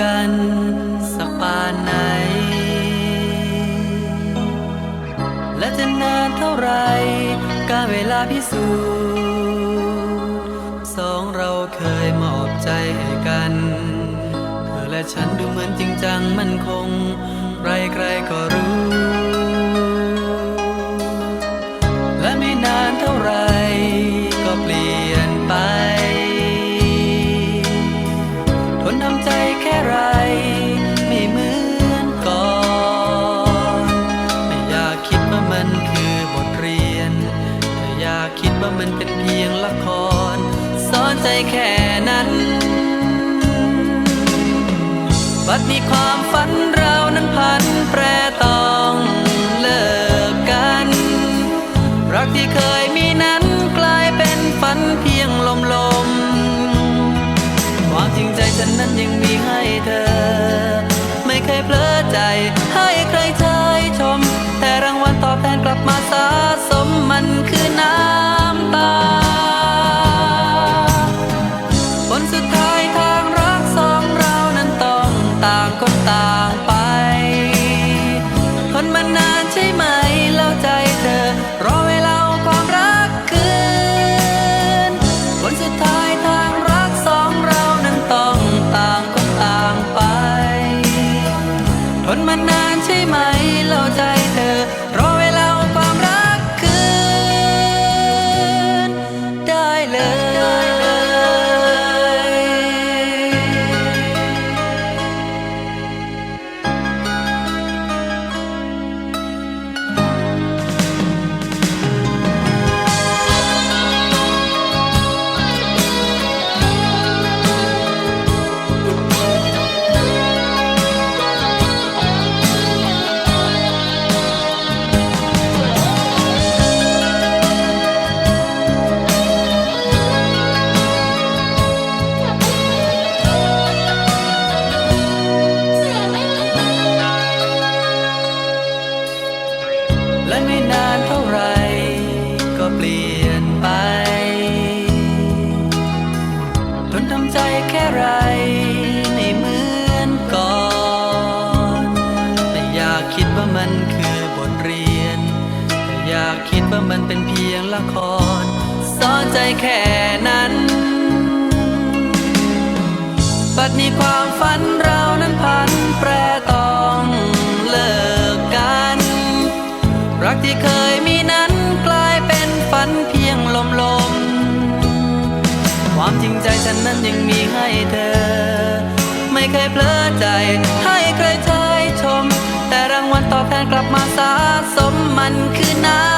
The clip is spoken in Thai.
กันสปานไหน และจะนานเท่าไรการเวลาพิสูจน์สองเราเคยมอบใจให้กัน เธอและฉันดูเหมือนจริงจังมันคง คิดว่ามันเป็นเพียงละครสอนใจแค่นั้นบัดนี้ความฝันเรานั้นพันแปรต้องเลิกกัน รักที่เคยมีนั้น นานใช่ไหมเราใจเธอ ลี่ยนไปทนทำใจแค่ไรไม่เหมือนก่อน แต่อยากคิดว่ามันคือบทเรียน แต่อยากคิดว่ามันเป็นเพียงละครสอนใจแค่นั้น บัดนี้ความฝันเรานั้นพันแปร ฉันนั้นยังมีให้เธอ ไม่เคยเพลอใจ ให้ใครใช้ชม แต่รางวัลตอบแทนกลับมาสะสมมันคือน้ำ